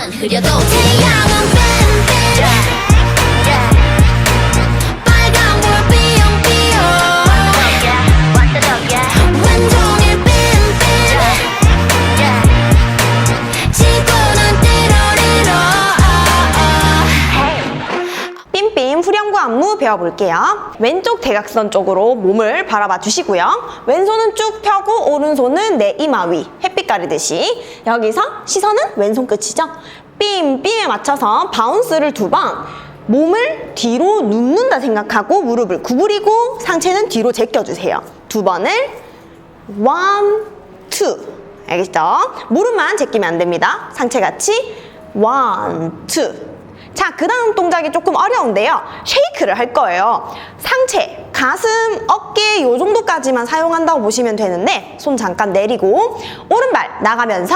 조금만 흐려도 태양은 안무 배워볼게요. 왼쪽 대각선 쪽으로 몸을 바라봐 주시고요. 왼손은 쭉 펴고 오른손은 내 이마 위 가리듯이 여기서 시선은 왼손 끝이죠. 삠삠에 맞춰서 바운스를 두 번 몸을 뒤로 눕는다 생각하고 무릎을 구부리고 상체는 뒤로 제껴주세요. 두 번을 one, two. 알겠죠? 무릎만 제끼면 안 됩니다. 상체 같이 one, two. 자, 그 다음 동작이 조금 어려운데요. 쉐이크를 할 거예요. 상체, 가슴, 어깨 요 정도까지만 사용한다고 보시면 되는데 손 잠깐 내리고 오른발 나가면서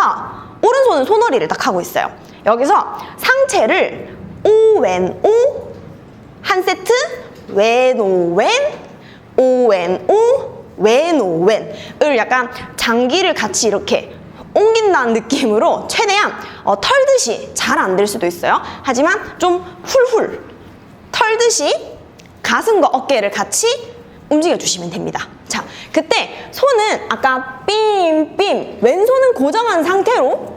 오른손은 손허리를 딱 하고 있어요. 여기서 상체를 오, 왼, 오, 한 세트 왼 오 왼 오 왼 오 왼 오 왼을 약간 장기를 같이 이렇게 옮긴다는 느낌으로 최대한 어, 털듯이 잘 안 될 수도 있어요. 하지만 좀 훌훌 털듯이 가슴과 어깨를 같이 움직여 주시면 됩니다. 자, 그때 손은 아까 삠삠 왼손은 고정한 상태로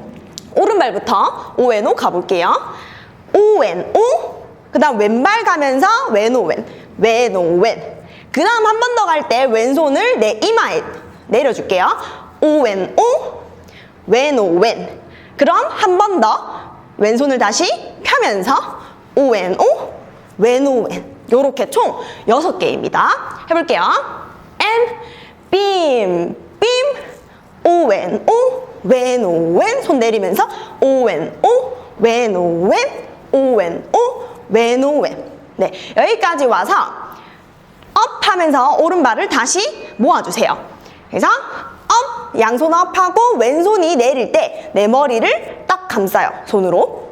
오른발부터 오앤오 가볼게요. 오앤오 그 다음 왼발 가면서 왼오왼 왼오왼 그 다음 한 번 더 갈 때 왼손을 내 이마에 내려줄게요. 오앤오 왼오왼 그럼 한 번 더 왼손을 다시 펴면서 오앤오 왼오왼 요렇게 총 여섯 개입니다. 해볼게요. and 빔, 빔, 오웬, 오, 웬, 오웬. 손 내리면서 오웬, 오, 웬, 오웬, 오웬, 오, 웬, 오웬. 네, 여기까지 와서 업 하면서 오른발을 다시 모아주세요. 그래서 업, 양손 업하고 왼손이 내릴 때 내 머리를 딱 감싸요. 손으로.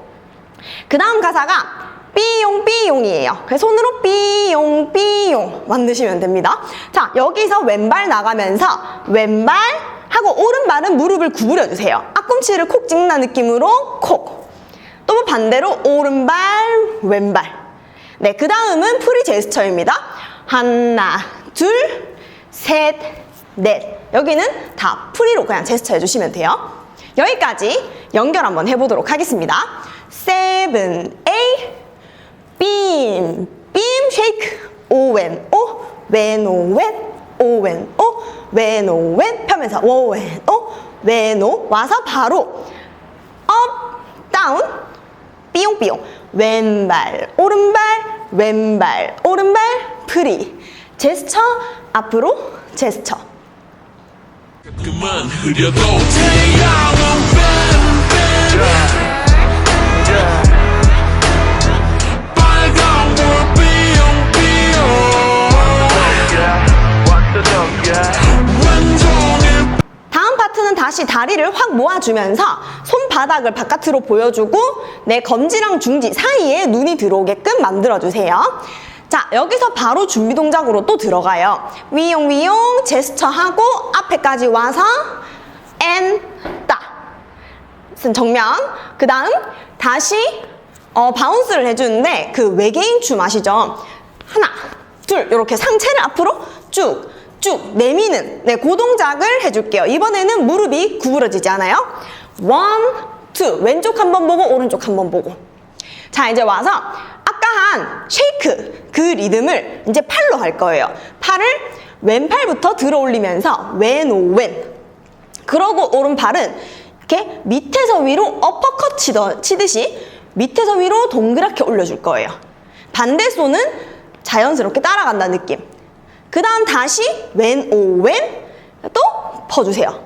그 다음 가사가 삐용 삐용이에요. 그래서 손으로 삐용 삐용 만드시면 됩니다. 자 여기서 왼발 나가면서 왼발 하고 오른발은 무릎을 구부려 주세요. 앞꿈치를 콕 찍는 느낌으로 콕. 또 반대로 오른발 왼발. 네, 그 다음은 프리 제스처입니다. 하나, 둘, 셋, 넷. 여기는 다 프리로 그냥 제스처 해주시면 돼요. 여기까지 연결 한번 해보도록 하겠습니다. 세븐, 빔, 빔, 쉐이크. 오웬, 오, 왼, 오웬, 오웬, 오, 왼, 오웬. 펴면서 오웬, 오, 왼, 오. 와서 바로 업, 다운, 삐용삐용. 왼발, 오른발, 왼발, 오른발, 프리. 제스처, 앞으로, 제스처. 그만 흐려도 태양은 뺀뺀 다시 다리를 확 모아주면서 손바닥을 바깥으로 보여주고 내 검지랑 중지 사이에 눈이 들어오게끔 만들어주세요. 자, 여기서 바로 준비 동작으로 또 들어가요. 위용 위용 제스처 하고 앞에까지 와서 앤 따. 쓴 정면. 그 다음 다시 어, 바운스를 해주는데 그 외계인 춤 아시죠? 하나, 둘 이렇게 상체를 앞으로 쭉, 쭉 내미는 네, 그 동작을 해줄게요. 이번에는 무릎이 구부러지지 않아요? 원, 투 왼쪽 한 번 보고 오른쪽 한 번 보고 자 이제 와서 아까 한 쉐이크 그 리듬을 이제 팔로 할 거예요. 팔을 왼팔부터 들어 올리면서 왼오왼 그러고 오른팔은 이렇게 밑에서 위로 어퍼컷 치더, 치듯이 밑에서 위로 동그랗게 올려줄 거예요. 반대 손은 자연스럽게 따라간다는 느낌. 그 다음 다시 왼, 오, 왼, 또 퍼주세요.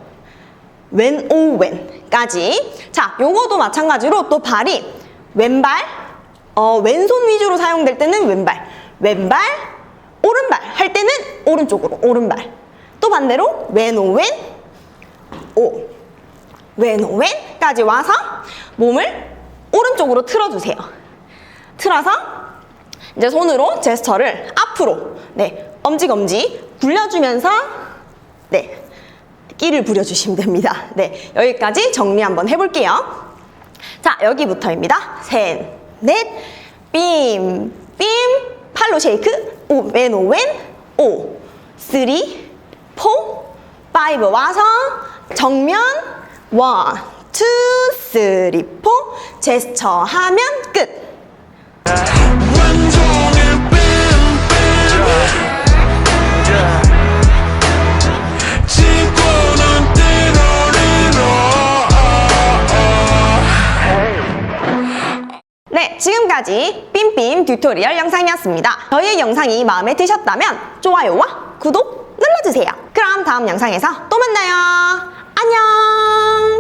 왼, 오, 왼까지. 자, 요거도 마찬가지로 또 발이 왼발, 어, 왼손 위주로 사용될 때는 왼발, 왼발, 오른발 할 때는 오른쪽으로, 오른발. 또 반대로 왼, 오, 왼, 오, 왼, 오, 왼까지 와서 몸을 오른쪽으로 틀어주세요. 틀어서 이제 손으로 제스처를 앞 으로, 네, 엄지검지 굴려주면서, 네, 끼를 부려주시면 됩니다. 네, 여기까지 정리 한번 해볼게요. 자, 여기부터입니다. 셋, 넷, 빔, 빔, 팔로 쉐이크, 오, 왼, 오, 왼, 오, 쓰리, 포, 파이브 와서 정면, 원, 투, 쓰리, 포, 제스처 하면 끝. 지금까지 빔빔 튜토리얼 영상이었습니다. 저희의 영상이 마음에 드셨다면 좋아요와 구독 눌러주세요. 그럼 다음 영상에서 또 만나요. 안녕!